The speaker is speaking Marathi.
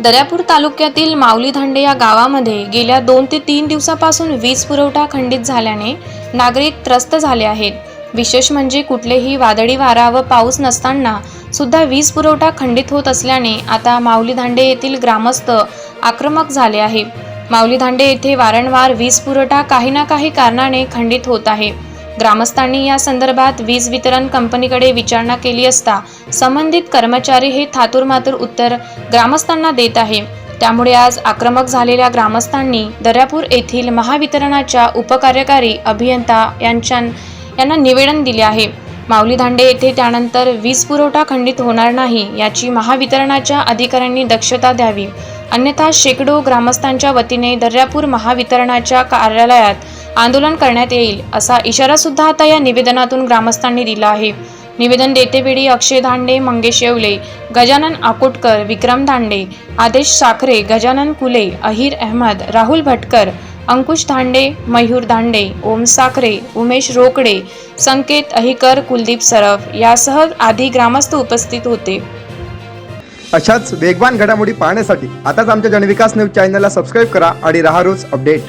दर्यापूर तालुक्यातील माऊली धांडे या गावामध्ये गेल्या दोन ते तीन दिवसापासून वीज पुरवठा खंडित झाल्याने नागरिक त्रस्त झाले आहेत. विशेष म्हणजे कुठलेही वादळी वारा व पाऊस नसताना सुद्धा वीज पुरवठा खंडित होत असल्याने आता माऊली धांडे येथील ग्रामस्थ आक्रमक झाले आहे माऊली धांडे येथे वारंवार वीज पुरवठा काही ना काही कारणाने खंडित होत आहे. ग्रामस्थांनी या संदर्भात वीज वितरण कंपनीकडे विचारणा केली असता संबंधित कर्मचारी हे थातुरमातुर उत्तर ग्रामस्थांना देत आहे. त्यामुळे आज आक्रमक झालेल्या ग्रामस्थांनी दर्यापूर येथील महावितरणाच्या उपकार्यकारी अभियंता यांच्या यांना निवेदन दिले आहे. माऊली धांडे येथे त्यानंतर वीज पुरवठा खंडित होणार नाही याची महावितरणाच्या अधिकाऱ्यांनी दक्षता द्यावी. अन्यथा शेकडो ग्रामस्थांच्या वतीने दर्यापूर महावितरणाच्या कार्यालयात आंदोलन करण्यात येईल असा इशारा सुद्धा आता या निवेदनातून ग्रामस्थांनी दिला आहे. निवेदन देतेवेळी अक्षय धांडे मंगेश येवले गजानन आकोटकर विक्रम धांडे आदेश साखरे गजानन कुले अहिर अहमद राहुल भटकर अंकुश धांडे मयूर धांडे ओम साखरे उमेश रोकडे संकेत अहिकर कुलदीप सरफ यासह आधी ग्रामस्थ उपस्थित होते. अशाच वेगवान घडामोडी पाहण्यासाठी आताच आमच्या जनविकास न्यूज चॅनलला सबस्क्राईब करा आणि रहा रोज अपडेट.